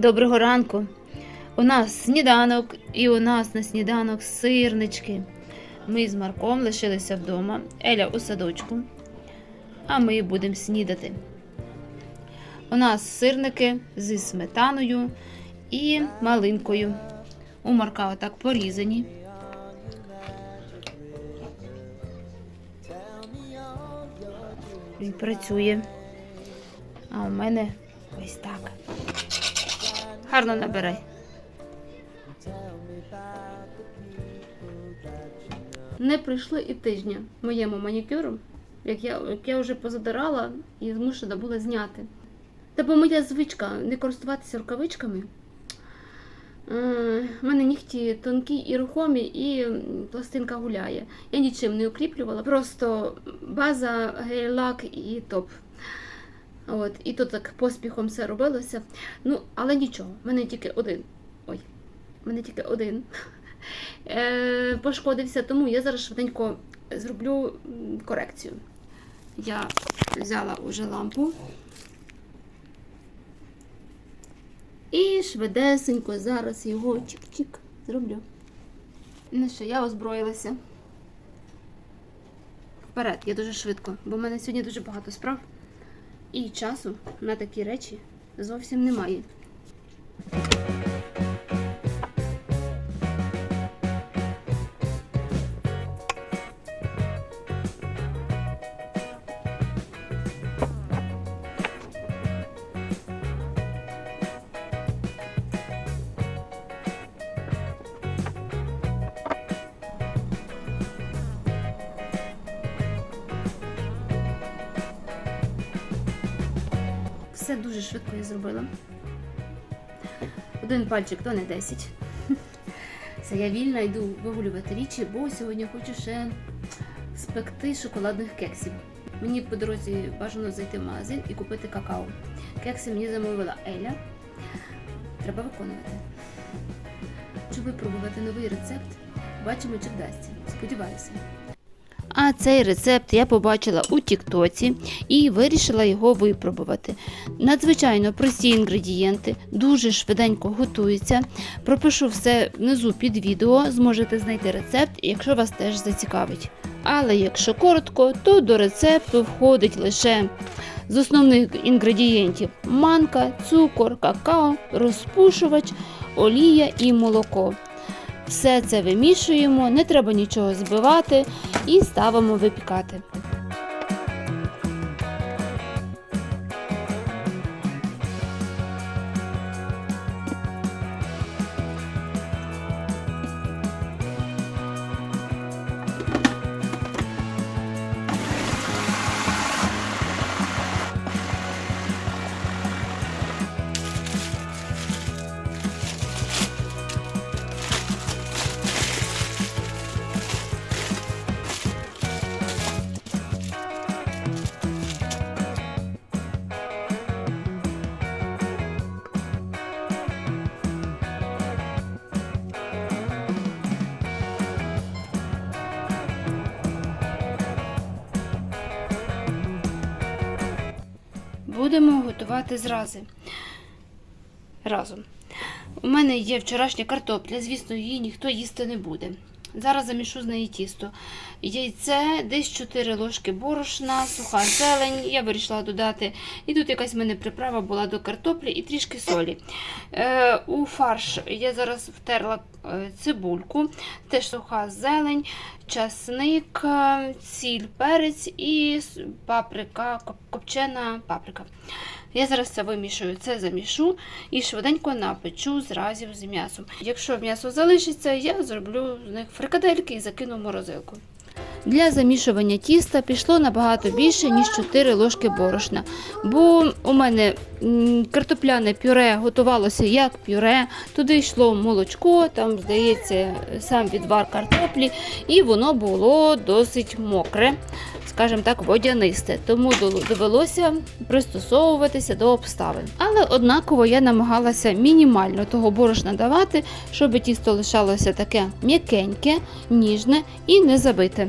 Доброго ранку. У нас сніданок, і у нас на сніданок сирнички. Ми з Марком лишилися вдома, Еля у садочку, а ми будемо снідати. У нас сирники зі сметаною і малинкою. У Марка отак порізані. Він працює. А у мене ось так. Гарно набирай. Не пройшло і тижня моєму манікюру, як я, як я вже позадирала і змушена була зняти. Та бо моя звичка не користуватися рукавичками. У мене нігті тонкі і рухомі, і пластинка гуляє. Я нічим не укріплювала, просто база, гель-лак і топ. От, і тут так поспіхом все робилося. Ну, але нічого, в мене тільки один. Ой, в мене тільки один. Е, пошкодився, тому я зараз швиденько зроблю корекцію. Я взяла уже лампу. І швидесенько зараз його чик-чик зроблю. Ну що, я озброїлася. Вперед, я дуже швидко, бо в мене сьогодні дуже багато справ. І часу на такі речі зовсім немає. Все дуже швидко я зробила. Один пальчик то не 10. Все, я вільна йду вигулювати річі, бо сьогодні хочу ще спекти шоколадних кексів. Мені по дорозі бажано зайти в магазин і купити какао. Кекси мені замовила Еля. Треба виконувати. Хочу випробувати новий рецепт. Бачимо, чи вдасться. Сподіваюся. А цей рецепт я побачила у Тіктоці і вирішила його випробувати. Надзвичайно прості інгредієнти, дуже швиденько готуються. Пропишу все внизу під відео, зможете знайти рецепт, якщо вас теж зацікавить. Але якщо коротко, то до рецепту входить лише з основних інгредієнтів манка, цукор, какао, розпушувач, олія і молоко. Все це вимішуємо, не треба нічого збивати і ставимо випікати. Будемо готувати зрази разом. У мене є вчорашня картопля, звісно, її ніхто їсти не буде. Зараз замішу з неї тісто. Яйце, десь 4 ложки борошна, суха зелень. Я вирішила додати. І тут якась в мене приправа була до картоплі і трішки солі. Е, у фарш я зараз втерла е, цибульку, теж суха зелень, часник, е, сіль, перець і паприка, коп- копчена паприка. Я зараз це вимішую, це замішу і швиденько напечу зразів з м'ясом. Якщо м'ясо залишиться, я зроблю з них фрикадельки і закину в морозилку. Для замішування тіста пішло набагато більше, ніж 4 ложки борошна. Бо у мене картопляне пюре готувалося як пюре, туди йшло молочко, там, здається, сам відвар картоплі, і воно було досить мокре, скажімо так, водянисте. Тому довелося пристосовуватися до обставин. Але однаково я намагалася мінімально того борошна давати, щоб тісто лишалося таке м'якеньке, ніжне і не забите.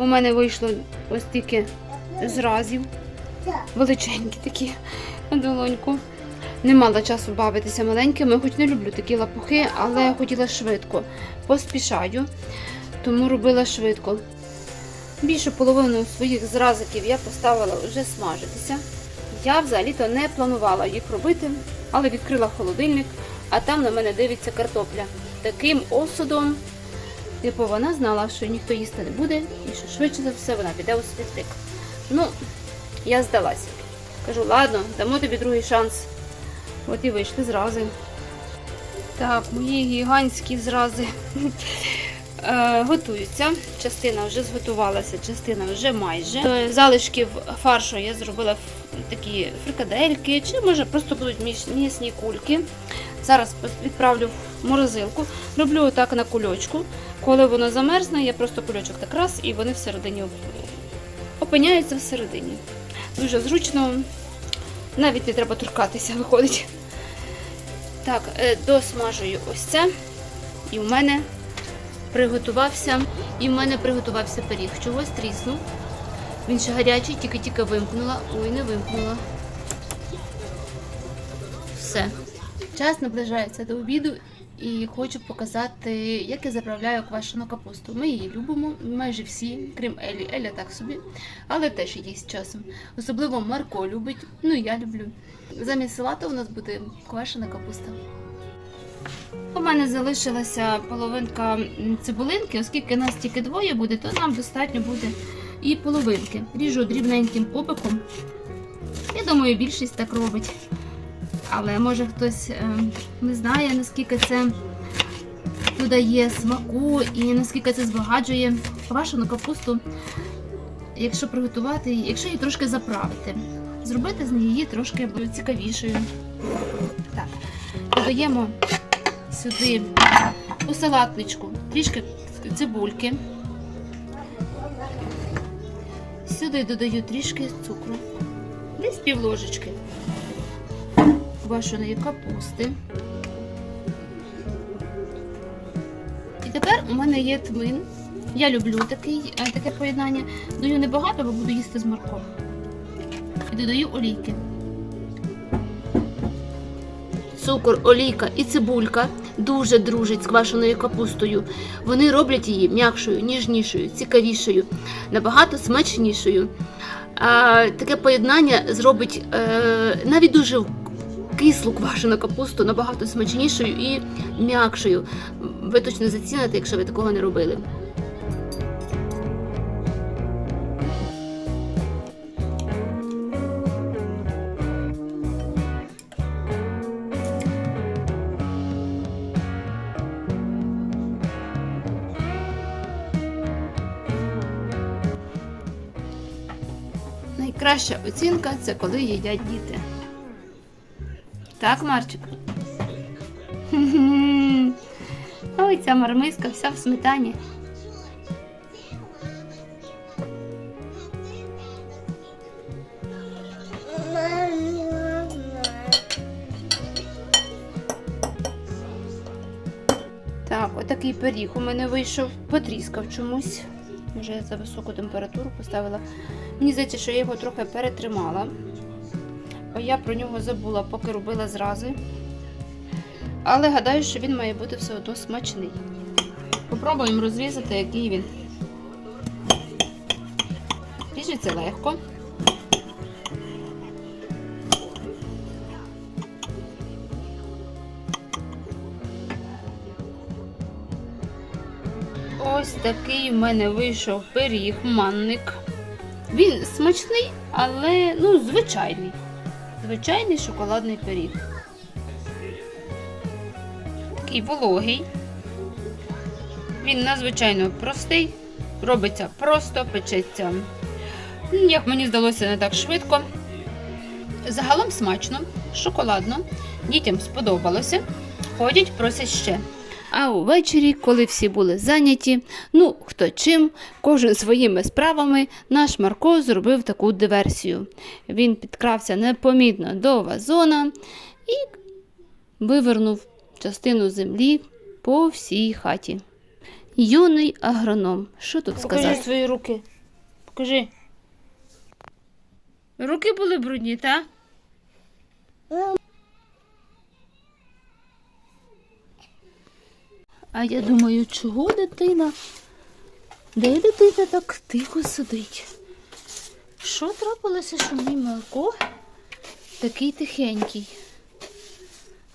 У мене вийшло ось тільки зразів. Величенькі такі на долоньку. Не мала часу бавитися маленькими, хоч не люблю такі лапухи, але я хотіла швидко. Поспішаю, тому робила швидко. Більшу половину своїх зразиків я поставила вже смажитися. Я взагалі-то не планувала їх робити, але відкрила холодильник, а там на мене дивиться картопля. Таким осудом, типу, вона знала, що ніхто їсти не буде, і що швидше за все вона піде у світик. Ну, я здалася. Кажу, ладно, дамо тобі другий шанс. От і вийшли зрази. Так, мої гігантські зрази е, готуються. Частина вже зготувалася, частина вже майже. Залишків фаршу я зробила такі фрикадельки, чи може просто будуть м'ясні кульки. Зараз відправлю в морозилку. Роблю отак на кульочку. Коли воно замерзне, я просто кульочок так раз і вони всередині опиняються всередині. Дуже зручно, навіть не треба торкатися, виходить. Так, е, досмажую ось це. І в мене приготувався. І в мене приготувався пиріг. Чогось тріснув. Він ще гарячий, тільки-тільки вимкнула. Ой, не вимкнула. Все. Час наближається до обіду і хочу показати, як я заправляю квашену капусту. Ми її любимо, майже всі, крім Елі. Еля так собі, але теж їсть часом. Особливо Марко любить, ну і я люблю. Замість салату у нас буде квашена капуста. У мене залишилася половинка цибулинки, оскільки нас тільки двоє буде, то нам достатньо буде і половинки. Ріжу дрібненьким кубиком. Я думаю, більшість так робить. Але може хтось е, не знає, наскільки це додає смаку і наскільки це збагачує квашену капусту, якщо приготувати, її- якщо її трошки заправити. Зробити з неї трошки цікавішою. Так, додаємо сюди у салатничку трішки цибульки. Сюди додаю трішки цукру, десь пів ложечки квашеної капусти. І тепер у мене є тмин. Я люблю такий, е, таке поєднання. Даю небагато, бо буду їсти з морком. І додаю олійки. Цукор, олійка і цибулька дуже дружать з квашеною капустою. Вони роблять її м'якшою, ніжнішою, цікавішою, набагато смачнішою. Таке поєднання зробить е, навіть дуже кислу квашену капусту набагато смачнішою і м'якшою. Ви точно заціните, якщо ви такого не робили. Найкраща оцінка це коли їдять діти. Так, Марчик? Ой, ця мармиска вся в сметані. Так, отакий пиріг у мене вийшов, потріскав чомусь. Я за високу температуру поставила. Мені здається, що я його трохи перетримала. Бо я про нього забула, поки робила зрази. Але гадаю, що він має бути все одно смачний. Попробуємо розрізати, який він. Ріжеться легко. Ось такий в мене вийшов пиріг, манник. Він смачний, але ну, звичайний. Звичайний шоколадний пиріг. Такий вологий. Він надзвичайно простий, робиться просто, печеться. Як мені здалося, не так швидко. Загалом смачно, шоколадно. Дітям сподобалося. Ходять, просять ще. А увечері, коли всі були зайняті, ну хто чим, кожен своїми справами, наш Марко зробив таку диверсію. Він підкрався непомітно до вазона і вивернув частину землі по всій хаті. Юний агроном. Що тут Покажи сказати? свої руки. Покажи. Руки були брудні, так? А я думаю, чого дитина? Де дитина так тихо сидить? Що трапилося, що мій молоко такий тихенький?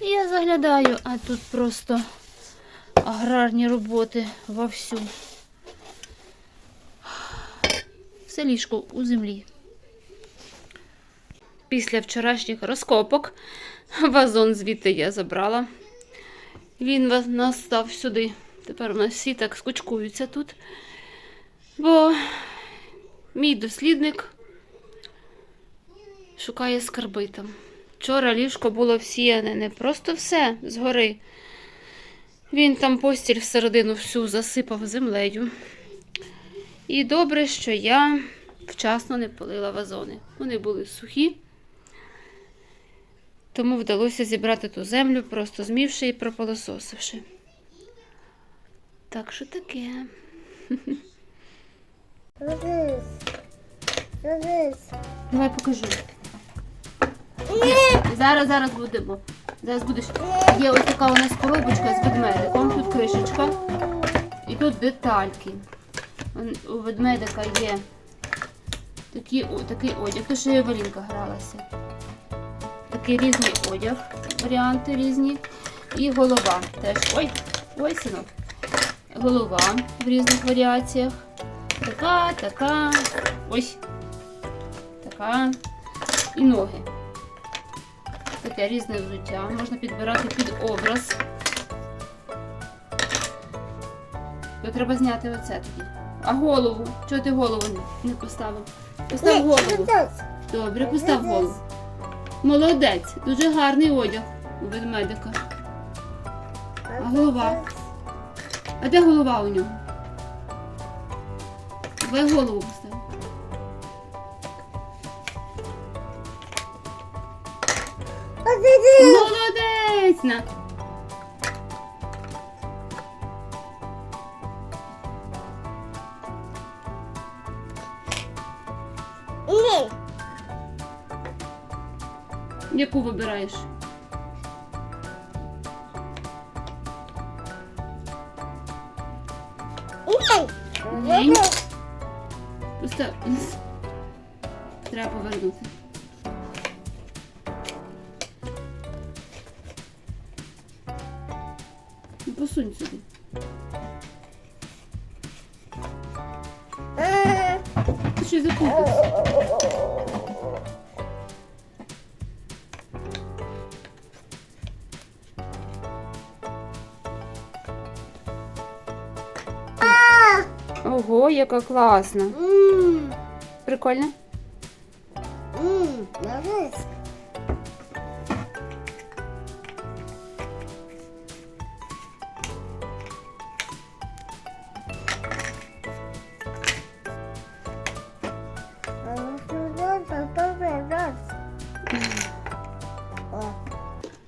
Я заглядаю, а тут просто аграрні роботи вовсю. Все ліжко у землі. Після вчорашніх розкопок вазон звідти я забрала. Він вас- настав сюди. Тепер у нас всі так скучкуються тут. Бо мій дослідник шукає скарби там. Вчора ліжко було всіяне не просто все згори. Він там постіль всередину всю засипав землею. І добре, що я вчасно не полила вазони. Вони були сухі. Тому вдалося зібрати ту землю, просто змівши і пропилососивши. Так що таке. Давай покажу. Зараз, зараз будемо. Зараз будеш. Є ось така у нас коробочка з ведмедиком. Тут кришечка. І тут детальки. У ведмедика є такі, о, такий одяг. То що Евелінка гралася. Такий різний одяг, варіанти різні. І голова теж. Ой, ой, синок. Голова в різних варіаціях. Така, така. Ось. Така. І ноги. Таке різне взуття. Можна підбирати під образ. То треба зняти оце тоді. А голову? Чого ти голову не, не поставив? Постав голову. Добре, постав голову. Молодець. Дуже гарний одяг у ведмедика. А голова? А де голова у нього? Давай голову Яку вибираєш? Ні. Просто Постав. Треба повернути. Ого, яка класна. м, Прикольно.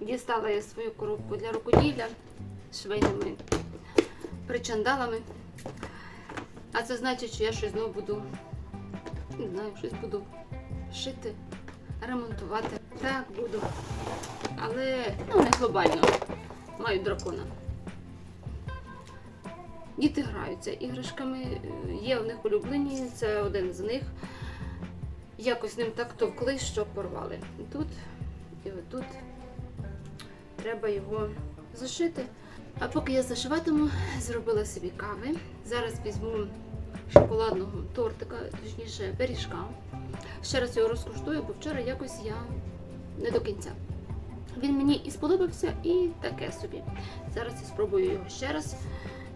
Дістала я свою коробку для рукоділля з швейними причандалами. А це значить, що я щось знову буду, не знаю, щось буду шити, ремонтувати. Так, буду. Але ну, не глобально. Маю дракона. Діти граються іграшками, є в них улюблені, це один з них. Якось ним так товкли, що порвали. І тут, і отут треба його зашити. А поки я зашиватиму, зробила собі кави. Зараз візьму шоколадного тортика, точніше пиріжка. Ще раз його розкуштую, бо вчора якось я не до кінця. Він мені і сподобався, і таке собі. Зараз я спробую його ще раз,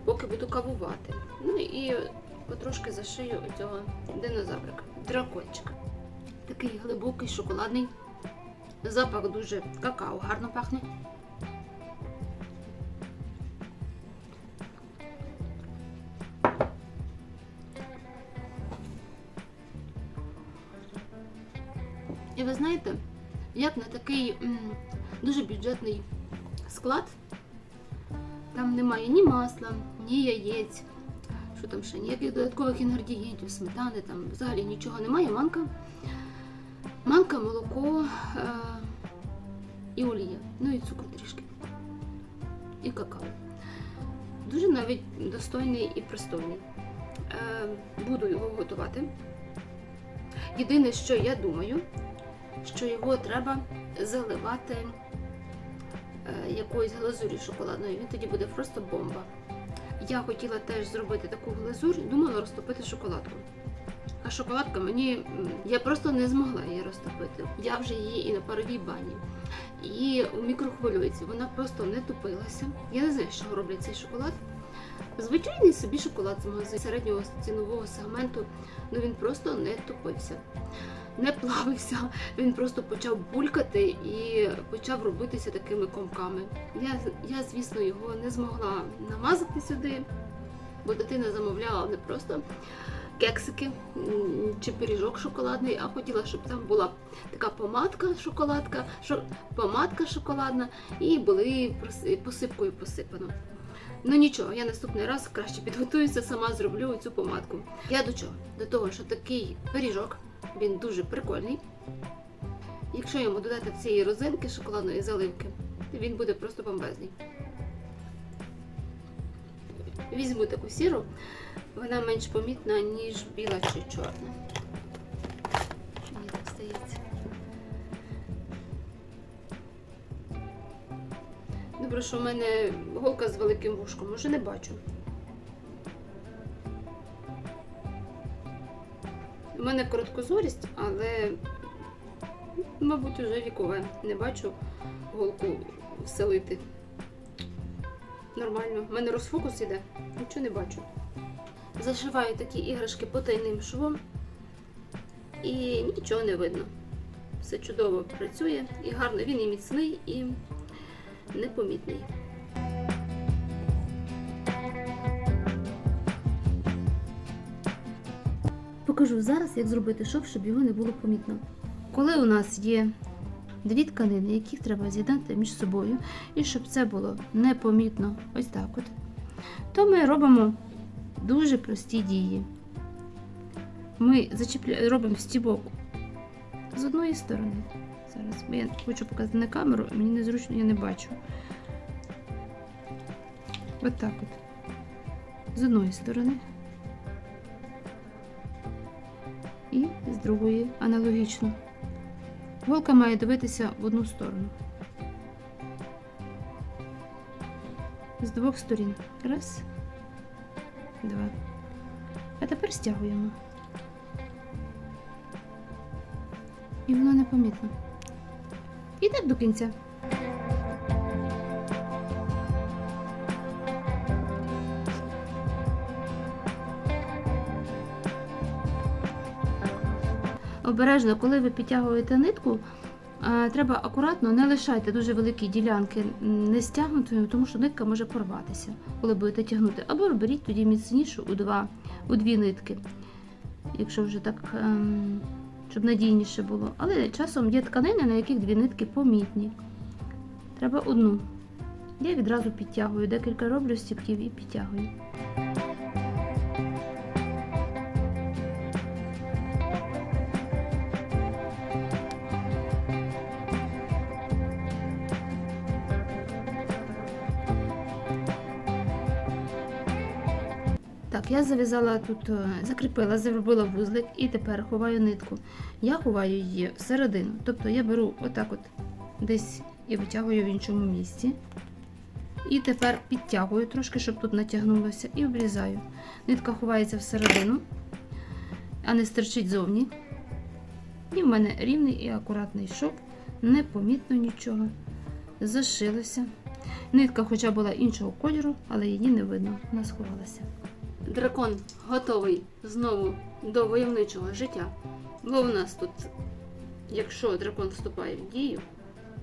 поки буду кавувати. Ну і потрошки зашию цього динозаврика, дракончика. Такий глибокий, шоколадний. Запах дуже какао, гарно пахне. Такий дуже бюджетний склад, там немає ні масла, ні яєць, що там ще ніяких додаткових інгредієнтів, сметани, там взагалі нічого немає. Манка, манка, молоко е- і олія, ну і цукру трішки. І какао. Дуже навіть достойний і пристойний. Е, буду його готувати. Єдине, що я думаю, що його треба заливати е, якоюсь глазур'ю шоколадною. Він тоді буде просто бомба. Я хотіла теж зробити таку глазурь, думала розтопити шоколадку. А шоколадка мені. Я просто не змогла її розтопити. Я вже її і на паровій бані, і у мікрохвильовці. Вона просто не тупилася. Я не знаю, чого роблять цей шоколад. Звичайний собі шоколад з магазину середнього цінового сегменту, ну він просто не тупився, не плавився. Він просто почав булькати і почав робитися такими комками. Я, я звісно, його не змогла намазати сюди, бо дитина замовляла не просто кексики чи пиріжок шоколадний, а хотіла, щоб там була така помадка шоколадка, шо, помадка шоколадна, і були посипкою посипано. Ну нічого, я наступний раз краще підготуюся, сама зроблю цю помадку. Я до чого? До того, що такий пиріжок, він дуже прикольний. Якщо йому додати цієї розинки шоколадної заливки, він буде просто бомбезний. Візьму таку сіру, вона менш помітна, ніж біла чи чорна. Мені так здається. Добре, що в мене голка з великим вушком, може не бачу. У мене короткозорість, але, мабуть, уже вікове. Не бачу голку вселити. Нормально. У мене розфокус іде, нічого не бачу. Зашиваю такі іграшки потайним швом і нічого не видно. Все чудово працює і гарно. Він і міцний, і непомітний. Покажу зараз, як зробити шов, щоб його не було помітно. Коли у нас є дві тканини, яких треба з'єднати між собою, і щоб це було непомітно, ось так от, то ми робимо дуже прості дії. Ми зачіпля... робимо стібок з одної сторони. Зараз я хочу показати на камеру, мені незручно, я не бачу. От так от. З одної сторони. І з другої аналогічно. Голка має дивитися в одну сторону. З двох сторін. Раз, два. А тепер стягуємо. І воно непомітно. І так до кінця. Обережно, коли ви підтягуєте нитку, е, треба акуратно не лишайте дуже великі ділянки не стягнутою, тому що нитка може порватися, коли будете тягнути. Або беріть тоді міцнішу у, два, у дві нитки, якщо вже так, ем, щоб надійніше було. Але часом є тканини, на яких дві нитки помітні. Треба одну. Я відразу підтягую, декілька роблю стіпків і підтягую. Зав'язала тут, е, закріпила, зробила вузлик і тепер ховаю нитку. Я ховаю її всередину. Тобто я беру отак от десь і витягую в іншому місці. І тепер підтягую трошки, щоб тут натягнулося, і обрізаю. Нитка ховається всередину, а не стерчить зовні. І в мене рівний і акуратний шов, непомітно нічого. Зашилося. Нитка, хоча була іншого кольору, але її не видно, вона сховалася. Дракон готовий знову до войовничого життя. Бо в нас тут, якщо дракон вступає в дію,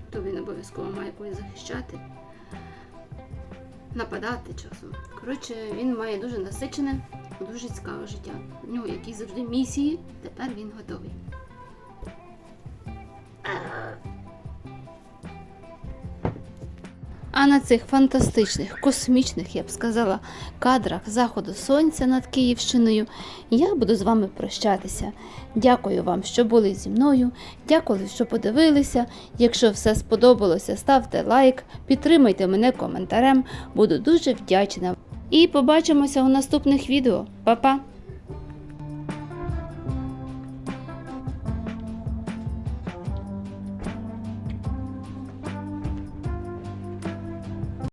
то він обов'язково має когось захищати, нападати часом. Коротше, він має дуже насичене, дуже цікаве життя. У нього якісь завжди місії, тепер він готовий. А на цих фантастичних, космічних, я б сказала, кадрах заходу сонця над Київщиною я буду з вами прощатися. Дякую вам, що були зі мною. Дякую, що подивилися. Якщо все сподобалося, ставте лайк, підтримайте мене коментарем. Буду дуже вдячна. І побачимося у наступних відео. Па-па!